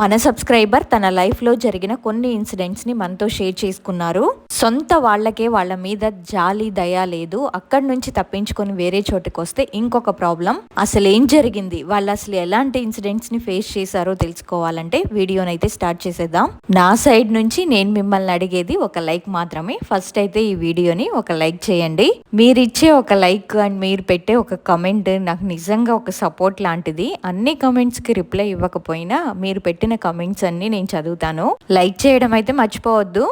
మన సబ్స్క్రైబర్ తన లైఫ్లో జరిగిన కొన్ని ఇన్సిడెంట్స్ని మనతో షేర్ చేసుకున్నారు. సొంత వాళ్ళకే వాళ్ళ మీద జాలి దయ లేదు. అక్కడి నుంచి తప్పించుకొని వేరే చోటుకు వస్తే ఇంకొక ప్రాబ్లం. అసలు ఏం జరిగింది? వాళ్ళు అసలు ఎలాంటి ఇన్సిడెంట్స్ని ఫేస్ చేశారో తెలుసుకోవాలంటే వీడియోనైతే స్టార్ట్ చేసేద్దాం. నా సైడ్ నుంచి నేను మిమ్మల్ని అడిగేది ఒక లైక్ మాత్రమే. ఫస్ట్ అయితే ఈ వీడియోని ఒక లైక్ చేయండి. మీరిచ్చే ఒక లైక్ అండ్ మీరు పెట్టే ఒక కమెంట్ నాకు నిజంగా ఒక సపోర్ట్ లాంటిది. అన్ని కమెంట్స్కి రిప్లై ఇవ్వకపోయినా మీరు పెట్టిన కమెంట్స్ అన్ని నేను చదువుతాను. లైక్ చేయడం అయితే మర్చిపోవద్దు.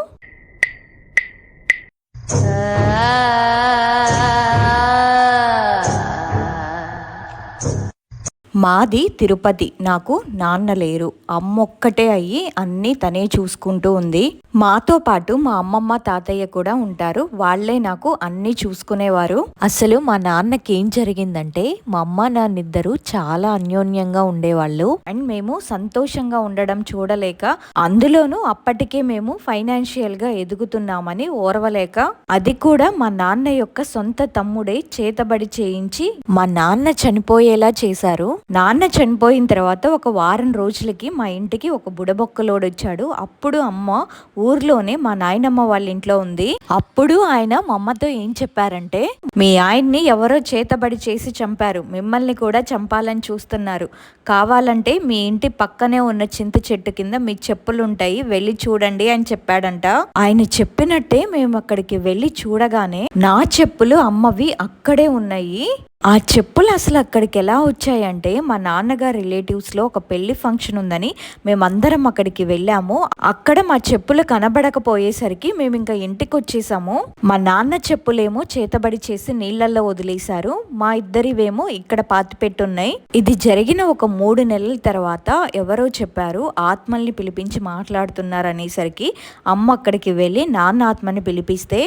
మాది తిరుపతి. నాకు నాన్న లేరు. అమ్మొక్కటే అయ్యి అన్నీ తనే చూసుకుంటూ ఉంది. మాతో పాటు మా అమ్మమ్మ తాతయ్య కూడా ఉంటారు. వాళ్ళే నాకు అన్నీ చూసుకునేవారు. అసలు మా నాన్నకి ఏం జరిగిందంటే మా అమ్మ నాన్నిద్దరు చాలా అన్యోన్యంగా ఉండేవాళ్ళు. అండ్ మేము సంతోషంగా ఉండడం చూడలేక అందులోనూ అప్పటికే మేము ఫైనాన్షియల్గా ఎదుగుతున్నామని ఓర్వలేక అది కూడా మా నాన్న యొక్క సొంత తమ్ముడే చేతబడి చేయించి మా నాన్న చనిపోయేలా చేశారు. నాన్న చనిపోయిన తర్వాత ఒక వారం రోజులకి మా ఇంటికి ఒక బుడబొక్కలోడు వచ్చాడు. అప్పుడు అమ్మ ఊర్లోనే మా నాయనమ్మ వాళ్ళ ఇంట్లో ఉంది. అప్పుడు ఆయన మా అమ్మతో ఏం చెప్పారంటే మీ ఆయన్ని ఎవరో చేతబడి చేసి చంపారు. మిమ్మల్ని కూడా చంపాలని చూస్తున్నారు. కావాలంటే మీ ఇంటి పక్కనే ఉన్న చింత చెట్టు కింద మీ చెప్పులు ఉంటాయి వెళ్ళి చూడండి అని చెప్పాడంట. ఆయన చెప్పినట్టే మేము అక్కడికి వెళ్ళి చూడగానే నా చెప్పులు అమ్మవి అక్కడే ఉన్నాయి. ఆ చెప్పులు అసలు అక్కడికి ఎలా వచ్చాయంటే మా నాన్నగారి రిలేటివ్స్లో ఒక పెళ్ళి ఫంక్షన్ ఉందని మేమందరం అక్కడికి వెళ్ళాము. అక్కడ మా చెప్పులు కనబడకపోయేసరికి మేము ఇంకా ఇంటికి వచ్చేసాము మా నాన్న చెప్పులేమో చేతబడి చేసి నీళ్ళల్లో వదిలేశారు. మా ఇద్దరివేమో ఇక్కడ పాతి పెట్టున్నాయి. ఇది జరిగిన ఒక మూడు నెలల తర్వాత ఎవరో చెప్పారు ఆత్మల్ని పిలిపించి మాట్లాడుతున్నారు అనేసరికి అమ్మ అక్కడికి వెళ్ళి నాన్న ఆత్మని పిలిపిస్తే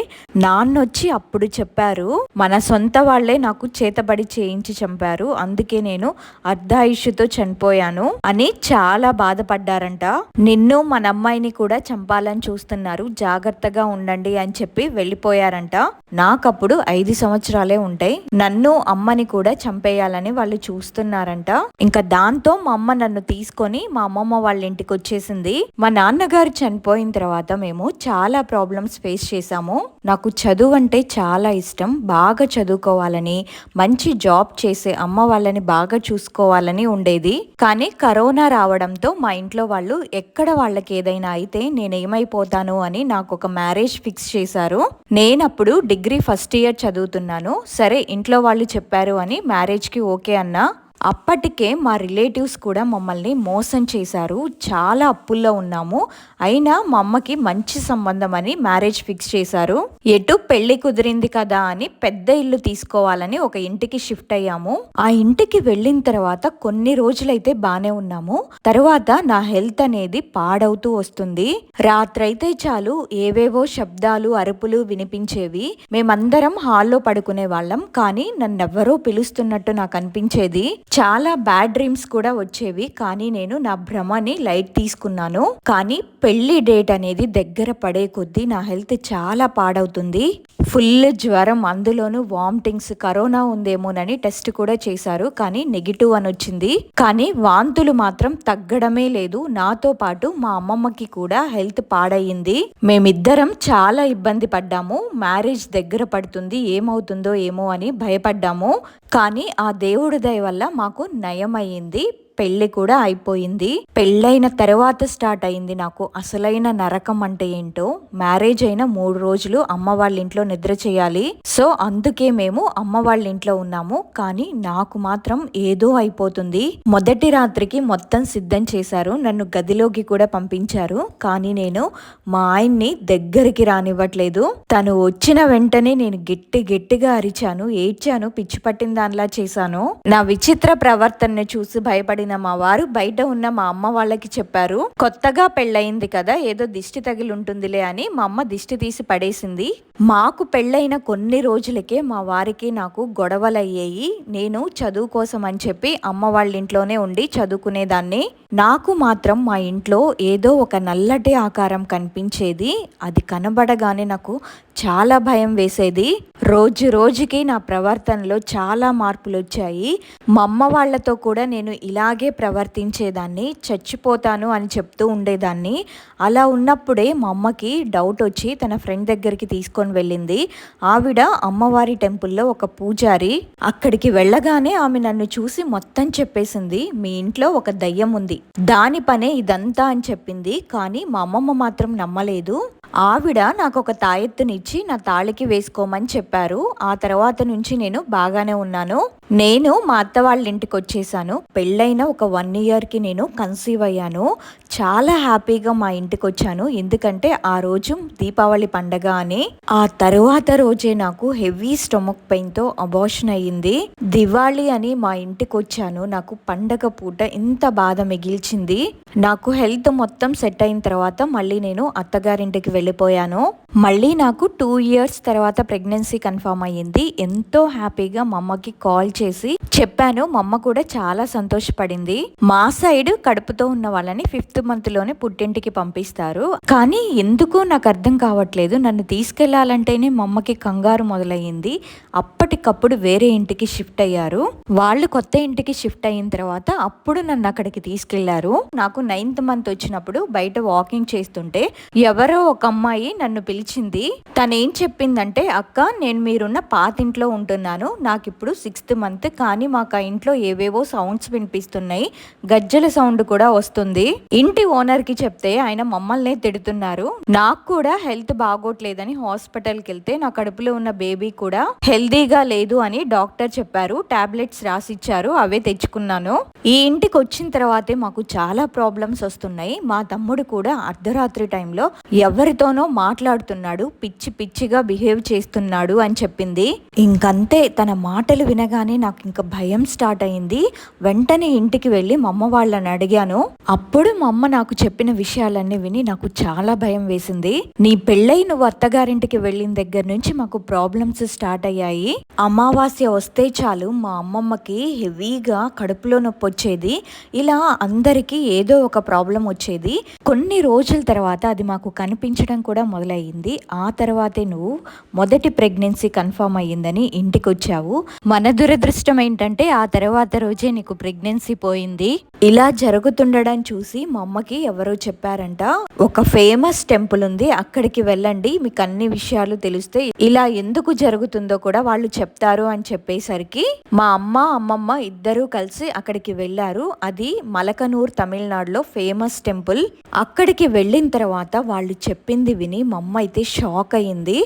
నాన్న వచ్చి అప్పుడు చెప్పారు మన సొంత వాళ్ళే నాకు చేత కష్టపడి చేయించి చంపారు. అందుకే నేను అర్ధాయుషుతో చనిపోయాను అని చాలా బాధపడ్డారంట. నిన్ను మన అమ్మాయిని కూడా చంపాలని చూస్తున్నారు. జాగ్రత్తగా ఉండండి అని చెప్పి వెళ్ళిపోయారంట. నాకప్పుడు ఐదు సంవత్సరాలే ఉంటాయి. నన్ను అమ్మని కూడా చంపేయాలని వాళ్ళు చూస్తున్నారంట. ఇంకా దాంతో మా అమ్మ నన్ను తీసుకొని మా అమ్మమ్మ వాళ్ళ ఇంటికి వచ్చేసింది. మా నాన్నగారు చనిపోయిన తర్వాత మేము చాలా ప్రాబ్లమ్స్ ఫేస్ చేశాము. నాకు చదువు అంటే చాలా ఇష్టం. బాగా చదువుకోవాలని మంచి మంచి జాబ్ చేసే అమ్మ వాళ్ళని బాగా చూసుకోవాలని ఉండేది. కానీ కరోనా రావడంతో మా ఇంట్లో వాళ్ళు ఎక్కడ వాళ్ళకి ఏదైనా అయితే నేను ఏమైపోతాను అని నాకు ఒక మ్యారేజ్ ఫిక్స్ చేశారు. నేనప్పుడు డిగ్రీ ఫస్ట్ ఇయర్ చదువుతున్నాను. సరే ఇంట్లో వాళ్ళు చెప్పారు అని మ్యారేజ్కి ఓకే అన్నా. అప్పటికే మా రిలేటివ్స్ కూడా మమ్మల్ని మోసం చేశారు. చాలా అప్పుల్లో ఉన్నాము. అయినా మా అమ్మకి మంచి సంబంధం అని మ్యారేజ్ ఫిక్స్ చేశారు. ఎటు పెళ్ళి కుదిరింది కదా అని పెద్ద ఇల్లు తీసుకోవాలని ఒక ఇంటికి షిఫ్ట్ అయ్యాము. ఆ ఇంటికి వెళ్ళిన తర్వాత కొన్ని రోజులైతే బాగానే ఉన్నాము. తర్వాత నా హెల్త్ అనేది పాడవుతూ వస్తుంది. రాత్రైతే చాలు ఏవేవో శబ్దాలు అరుపులు వినిపించేవి. మేమందరం హాల్లో పడుకునే వాళ్ళం. కానీ నన్నెవ్వరో పిలుస్తున్నట్టు నాకు అనిపించేది. చాలా బ్యాడ్ డ్రీమ్స్ కూడా వచ్చేవి కానీ నేను నా భ్రమని లైట్ తీసుకున్నాను. కానీ పెళ్ళి డేట్ అనేది దగ్గర పడే కొద్దీ నా హెల్త్ చాలా పాడవుతుంది. ఫుల్ జ్వరం అందులోనూ వామిటింగ్స్ కరోనా ఉందేమోనని టెస్ట్ కూడా చేశారు కానీ నెగిటివ్ అని వచ్చింది. కానీ వాంతులు మాత్రం తగ్గడమే లేదు. నాతో పాటు మా అమ్మమ్మకి కూడా హెల్త్ పాడయింది మేమిద్దరం చాలా ఇబ్బంది పడ్డాము. మ్యారేజ్ దగ్గర పడుతుంది ఏమవుతుందో ఏమో అని భయపడ్డాము. కానీ ఆ దేవుడి దయ వల్ల మా మాకు నయమయ్యింది. పెళ్ళి కూడా అయిపోయింది. పెళ్ళైన తర్వాత స్టార్ట్ అయింది నాకు. అసలైన నరకం అంటే ఏంటో మ్యారేజ్ అయిన మూడు రోజులు అమ్మ వాళ్ళ ఇంట్లో నిద్ర చేయాలి. సో అందుకే మేము అమ్మ వాళ్ళ ఇంట్లో ఉన్నాము. కానీ నాకు మాత్రం ఏదో అయిపోతుంది. మొదటి రాత్రికి మొత్తం సిద్ధం చేశారు. నన్ను గదిలోకి కూడా పంపించారు. కానీ నేను మా ఆయన్ని దగ్గరికి రానివ్వట్లేదు. తను వచ్చిన వెంటనే నేను గట్టి గట్టిగా అరిచాను. ఏడ్చాను. పిచ్చి పట్టిన దానిలా చేశాను. నా విచిత్ర ప్రవర్తనను చూసి భయపడి పడిన మా వారు బయట ఉన్న మా అమ్మ వాళ్ళకి చెప్పారు కొత్తగా పెళ్ళయింది కదా ఏదో దిష్టి తగిలి ఉంటుందిలే అని మా అమ్మ దిష్టి తీసి పడేసింది. మాకు పెళ్ళైన కొన్ని రోజులకే మా వారికి నాకు గొడవలయ్యాయి. నేను చదువు కోసం అని చెప్పి అమ్మ వాళ్ళ ఇంట్లోనే ఉండి చదువుకునేదాన్ని. నాకు మాత్రం మా ఇంట్లో ఏదో ఒక నల్లటి ఆకారం కనిపించేది. అది కనబడగానే నాకు చాలా భయం వేసేది. రోజు రోజుకి నా ప్రవర్తనలో చాలా మార్పులు వచ్చాయి మా అమ్మ వాళ్ళతో కూడా నేను ఇలాగే ప్రవర్తించేదాన్ని చచ్చిపోతాను అని చెప్తూ ఉండేదాన్ని. అలా ఉన్నప్పుడే మా అమ్మకి డౌట్ వచ్చి తన ఫ్రెండ్ దగ్గరికి తీసుకొని వెళ్ళింది. ఆవిడ అమ్మవారి టెంపుల్లో ఒక పూజారి. అక్కడికి వెళ్ళగానే ఆమె నన్ను చూసి మొత్తం చెప్పేసింది. మీ ఇంట్లో ఒక దయ్యం ఉంది. దాని పనే ఇదంతా అని చెప్పింది. కానీ మా అమ్మమ్మ మాత్రం నమ్మలేదు. ఆవిడ నాకు ఒక తాయెత్తునిచ్చి నా తాళికి వేసుకోమని చెప్పారు. ఆ తర్వాత నుంచి నేను బాగానే ఉన్నాను. నేను మా అత్త వాళ్ళ ఇంటికి వచ్చేసాను. పెళ్ళైన ఒక వన్ ఇయర్కి నేను కన్సీవ్ అయ్యాను. చాలా హ్యాపీగా మా ఇంటికి వచ్చాను. ఎందుకంటే ఆ రోజు దీపావళి పండగ అని. ఆ తర్వాత రోజే నాకు హెవీ స్టొమక్ పెయిన్తో అబార్షన్ అయ్యింది. దివాళి అని మా ఇంటికి వచ్చాను. నాకు పండగ పూట ఇంత బాధ మిగిల్చింది. నాకు హెల్త్ మొత్తం సెట్ అయిన తర్వాత మళ్ళీ నేను అత్తగారింటికి వెళ్ళిపోయాను. మళ్ళీ నాకు టూ ఇయర్స్ తర్వాత ప్రెగ్నెన్సీ కన్ఫర్మ్ అయ్యింది. ఎంతో హ్యాపీగా మా అమ్మకి కాల్ చేసి చెప్పాను మా అమ్మ కూడా చాలా సంతోషపడింది. మా సైడ్ కడుపుతో ఉన్న వాళ్ళని ఫిఫ్త్ మంత్లోనే పుట్టింటికి పంపిస్తారు. కానీ ఎందుకు నాకు అర్థం కావట్లేదు. నన్ను తీసుకెళ్ళాలంటేనే మా అమ్మకి కంగారు మొదలయ్యింది. అప్పటికప్పుడు వేరే ఇంటికి షిఫ్ట్ అయ్యారు. వాళ్ళు కొత్త ఇంటికి షిఫ్ట్ అయిన తర్వాత అప్పుడు నన్ను అక్కడికి తీసుకెళ్ళారు. నాకు నైన్త్ మంత్ వచ్చినప్పుడు బయట వాకింగ్ చేస్తుంటే ఎవరో ఒక అమ్మాయి నన్ను పిలిచింది. తనేం చెప్పిందంటే అక్క నేను మీరున్న పాతింట్లో ఉంటున్నాను. నాకు ఇప్పుడు సిక్స్త్ మంత్ కానీ మాకు ఆ ఇంట్లో ఏవేవో సౌండ్స్ వినిపిస్తున్నాయి. గజ్జల సౌండ్ కూడా వస్తుంది. ఇంటి ఓనర్కి చెప్తే ఆయన మమ్మల్నే తిడుతున్నారు. నాకు కూడా హెల్త్ బాగోట్లేదని హాస్పిటల్కి వెళ్తే నా కడుపులో ఉన్న బేబీ కూడా హెల్దీగా లేదు అని డాక్టర్ చెప్పారు. టాబ్లెట్స్ రాసిచ్చారు అవే తెచ్చుకున్నాను. ఈ ఇంటికి వచ్చిన తర్వాతే మాకు చాలా ప్రాబ్లమ్స్ వస్తున్నాయి. మా తమ్ముడు కూడా అర్ధరాత్రి టైంలో ఎవరితోనో మాట్లాడుతున్నాడు పిచ్చి పిచ్చిగా బిహేవ్ చేస్తున్నాడు అని చెప్పింది. ఇంకంతే తన మాటలు వినగానే నాకు ఇంకా భయం స్టార్ట్ అయింది. వెంటనే ఇంటికి వెళ్ళి మా అమ్మ వాళ్ళని అడిగాను. అప్పుడు మా అమ్మ నాకు చెప్పిన విషయాలన్నీ విని నాకు చాలా భయం వేసింది. నీ పెళ్ళై నువ్వు అత్తగారింటికి వెళ్ళిన దగ్గర నుంచి మాకు ప్రాబ్లమ్స్ స్టార్ట్ అయ్యాయి. అమావాస్య వస్తే చాలు మా అమ్మమ్మకి హెవీగా కడుపులో నొప్పి వచ్చేది. ఇలా అందరికీ ఏదో ఒక ప్రాబ్లం వచ్చేది. కొన్ని రోజుల తర్వాత అది మాకు కనిపించడం కూడా మొదలయ్యింది. ఆ తర్వాతే నువ్వు మొదటి ప్రెగ్నెన్సీ కన్ఫర్మ్ అయ్యిందని ఇంటికి వచ్చావు మన అదృష్టం ఏంటంటే ఆ తర్వాత రోజే నీకు ప్రెగ్నెన్సీ పోయింది. ఇలా జరుగుతుండడం చూసి మా అమ్మకి ఎవరో చెప్పారంట. ఒక ఫేమస్ టెంపుల్ ఉంది అక్కడికి వెళ్ళండి మీకు అన్ని విషయాలు తెలిస్తే ఇలా ఎందుకు జరుగుతుందో కూడా వాళ్ళు చెప్తారు అని చెప్పేసరికి మా అమ్మ అమ్మమ్మ ఇద్దరూ కలిసి అక్కడికి వెళ్ళారు. అది మలకనూర్ తమిళనాడులో ఫేమస్ టెంపుల్. అక్కడికి వెళ్ళిన తర్వాత వాళ్ళు చెప్పింది విని మా అమ్మ అయితే షాక్ అయింది.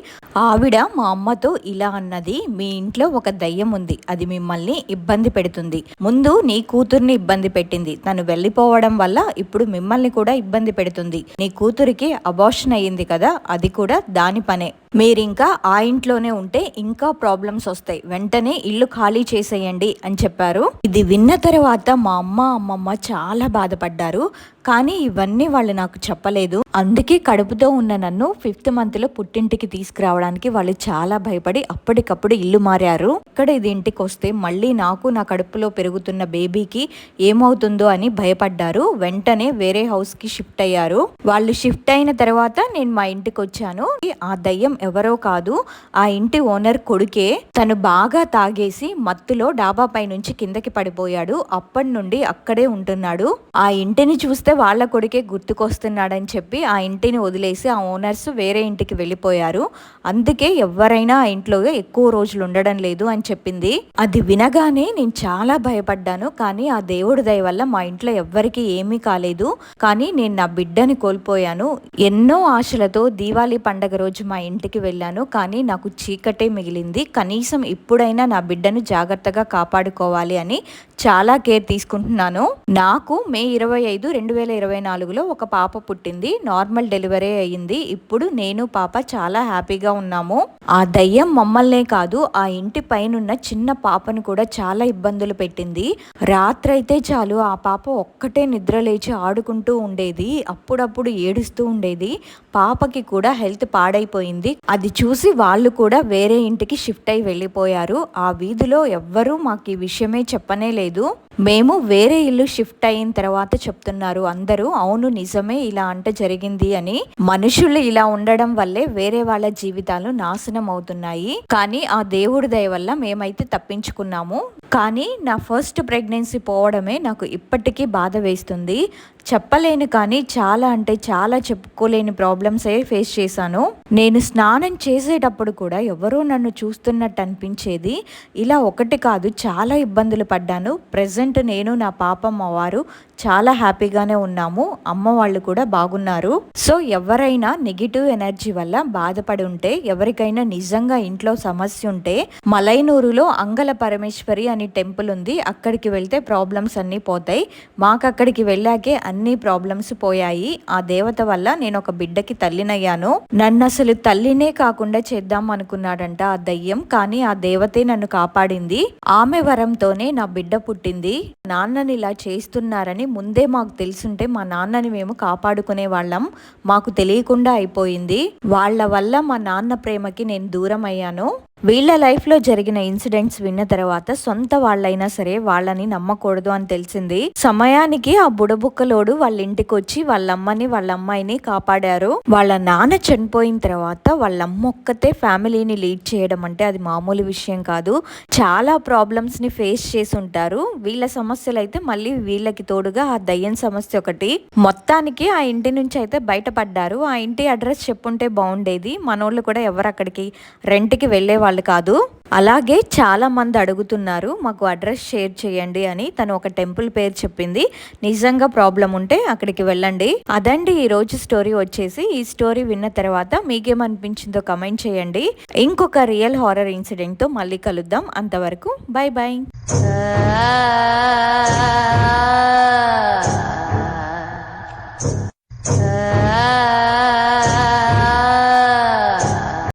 ఆవిడ మా అమ్మతో ఇలా అన్నది మీ ఇంట్లో ఒక దయ్యం ఉంది అది మిమ్మల్ని ఇబ్బంది పెడుతుంది. ముందు నీ కూతుర్ని ఇబ్బంది పెట్టింది తను వెళ్ళిపోవడం వల్ల ఇప్పుడు మిమ్మల్ని కూడా ఇబ్బంది పెడుతుంది. నీ కూతురికి అబార్షన్ అయ్యింది కదా అది కూడా దాని పనే. మీరింకా ఆ ఇంట్లోనే ఉంటే ఇంకా ప్రాబ్లమ్స్ వస్తాయి. వెంటనే ఇల్లు ఖాళీ చేసేయండి అని చెప్పారు. ఇది విన్న తర్వాత మా అమ్మ అమ్మమ్మ చాలా బాధపడ్డారు. కానీ ఇవన్నీ వాళ్ళు నాకు చెప్పలేదు. అందుకే కడుపుతో ఉన్న నన్ను ఫిఫ్త్ మంత్లో పుట్టింటికి తీసుకురావడానికి వాళ్ళు చాలా భయపడి అప్పటికప్పుడు ఇల్లు మారారు. ఇక్కడ ఇది ఇంటికి వస్తే మళ్ళీ నాకు నా కడుపులో పెరుగుతున్న బేబీకి ఏమవుతుందో అని భయపడ్డారు. వెంటనే వేరే హౌస్కి షిఫ్ట్ అయ్యారు. వాళ్ళు షిఫ్ట్ అయిన తర్వాత నేను మా ఇంటికి వచ్చాను. ఆ దయ్యం ఎవరో కాదు ఆ ఇంటి ఓనర్ కొడుకే తను బాగా తాగేసి మత్తులో డాబా పై నుంచి కిందకి పడిపోయాడు. అప్పటి నుండి అక్కడే ఉంటున్నాడు. ఆ ఇంటిని చూస్తే వాళ్ళ కొడుకే గుర్తుకొస్తున్నాడని చెప్పి ఆ ఇంటిని వదిలేసి ఆ ఓనర్స్ వేరే ఇంటికి వెళ్ళిపోయారు. అందుకే ఎవరైనా ఆ ఇంట్లో ఎక్కువ రోజులు ఉండడం లేదు అని చెప్పింది. అది వినగానే నేను చాలా భయపడ్డాను. కానీ ఆ దేవుడి దయ వల్ల మా ఇంట్లో ఎవ్వరికి ఏమీ కాలేదు. కానీ నేను నా బిడ్డని కోల్పోయాను. ఎన్నో ఆశలతో దీవాళీ పండగ రోజు మా ఇంటికి వెళ్ళాను. కానీ నాకు చీకటే మిగిలింది. కనీసం ఇప్పుడైనా నా బిడ్డను జాగ్రత్తగా కాపాడుకోవాలి అని చాలా కేర్ తీసుకుంటున్నాను. నాకు మే ఇరవై ఐదు రెండు వేల ఇరవై నాలుగులో ఒక పాప పుట్టింది. నార్మల్ డెలివరీ అయ్యింది. ఇప్పుడు నేను పాప చాలా హ్యాపీగా ఉన్నాము. ఆ దయ్యం మమ్మల్నే కాదు ఆ ఇంటి పైనున్న చిన్న పాపను కూడా చాలా ఇబ్బందులు పెట్టింది. రాత్రైతే చాలు ఆ పాప ఒక్కటే నిద్ర లేచి ఆడుకుంటూ ఉండేది. అప్పుడప్పుడు ఏడుస్తూ ఉండేది. పాపకి కూడా హెల్త్ పాడైపోయింది. అది చూసి వాళ్ళు కూడా వేరే ఇంటికి షిఫ్ట్ అయి వెళ్ళిపోయారు. ఆ వీధిలో ఎవ్వరూ మాకు ఈ విషయమే చెప్పనే లేదు. మేము వేరే ఇల్లు షిఫ్ట్ అయిన తర్వాత చెప్తున్నారు. అందరూ అవును నిజమే ఇలా అంట జరిగింది అని. మనుషులు ఇలా ఉండడం వల్లే వేరే వాళ్ళ జీవితాలు నాశనం అవుతున్నాయి. కానీ ఆ దేవుడి దయ వల్ల మేమైతే తప్పించుకున్నాము. కానీ నా ఫస్ట్ ప్రెగ్నెన్సీ పోవడమే నాకు ఇప్పటికీ బాధ వేస్తుంది. చెప్పలేను కానీ చాలా అంటే చాలా చెప్పుకోలేని ప్రాబ్లమ్సే ఫేస్ చేశాను. నేను స్నానం చేసేటప్పుడు కూడా ఎవరో నన్ను చూస్తున్నట్టు అనిపించేది. ఇలా ఒకటి కాదు చాలా ఇబ్బందులు పడ్డాను. ప్రజెంట్ నేను నా పాపమ్మ వారు చాలా హ్యాపీగానే ఉన్నాము. అమ్మ వాళ్ళు కూడా బాగున్నారు. సో ఎవరైనా నెగిటివ్ ఎనర్జీ వల్ల బాధపడి ఉంటే ఎవరికైనా నిజంగా ఇంట్లో సమస్య ఉంటే మలైనూరులో అంగల పరమేశ్వరి అని టెంపుల్ ఉంది. అక్కడికి వెళ్తే ప్రాబ్లమ్స్ అన్నీ పోతాయి. మాకు అక్కడికి వెళ్ళాకే అన్ని ప్రాబ్లమ్స్ పోయాయి. ఆ దేవత వల్ల నేను ఒక బిడ్డకి తల్లినయ్యాను. నన్ను అసలు తల్లినే కాకుండా చేద్దాం అనుకున్నాడంట ఆ దయ్యం. కానీ ఆ దేవతే నన్ను కాపాడింది. ఆమె వరంతోనే నా బిడ్డ పుట్టింది. నాన్నని ఇలా చేస్తున్నారని ముందే మాకు తెలుసుంటే మా నాన్నని మేము కాపాడుకునే వాళ్ళం. మాకు తెలియకుండా అయిపోయింది. వాళ్ళ వల్ల మా నాన్న ప్రేమకి నేను దూరం అయ్యాను వీళ్ళ లైఫ్లో జరిగిన ఇన్సిడెంట్స్ విన్న తర్వాత సొంత వాళ్ళైనా సరే వాళ్ళని నమ్మకూడదు అని తెలిసింది. సమయానికి ఆ బుడబుక్కలోడు వాళ్ళ ఇంటికి వచ్చి వాళ్ళ అమ్మని వాళ్ళ అమ్మాయిని కాపాడారు. వాళ్ళ నాన్న చనిపోయిన తర్వాత వాళ్ళమ్మ ఒక్కతే ఫ్యామిలీని లీడ్ చేయడం అంటే అది మామూలు విషయం కాదు. చాలా ప్రాబ్లమ్స్ని ఫేస్ చేసి ఉంటారు. వీళ్ళ సమస్యలు అయితే మళ్ళీ వీళ్ళకి తోడుగా ఆ దయ్యం సమస్య ఒకటి. మొత్తానికి ఆ ఇంటి నుంచి అయితే బయటపడ్డారు. ఆ ఇంటి అడ్రస్ చెప్పుంటే బాగుండేది. మనోళ్ళు కూడా ఎవరు అక్కడికి రెంట్కి వెళ్ళే వాళ్ళు కాదు. అలాగే చాలా మంది అడుగుతున్నారు మాకు అడ్రస్ షేర్ చేయండి అని తను ఒక టెంపుల్ పేరు చెప్పింది. నిజంగా ప్రాబ్లం ఉంటే అక్కడికి వెళ్ళండి. అదండి ఈ రోజు స్టోరీ వచ్చేసి. ఈ స్టోరీ విన్న తర్వాత మీకేమనిపించిందో కమెంట్ చేయండి. ఇంకొక రియల్ హారర్ ఇన్సిడెంట్తో మళ్ళీ కలుద్దాం. అంతవరకు బాయ్ బాయ్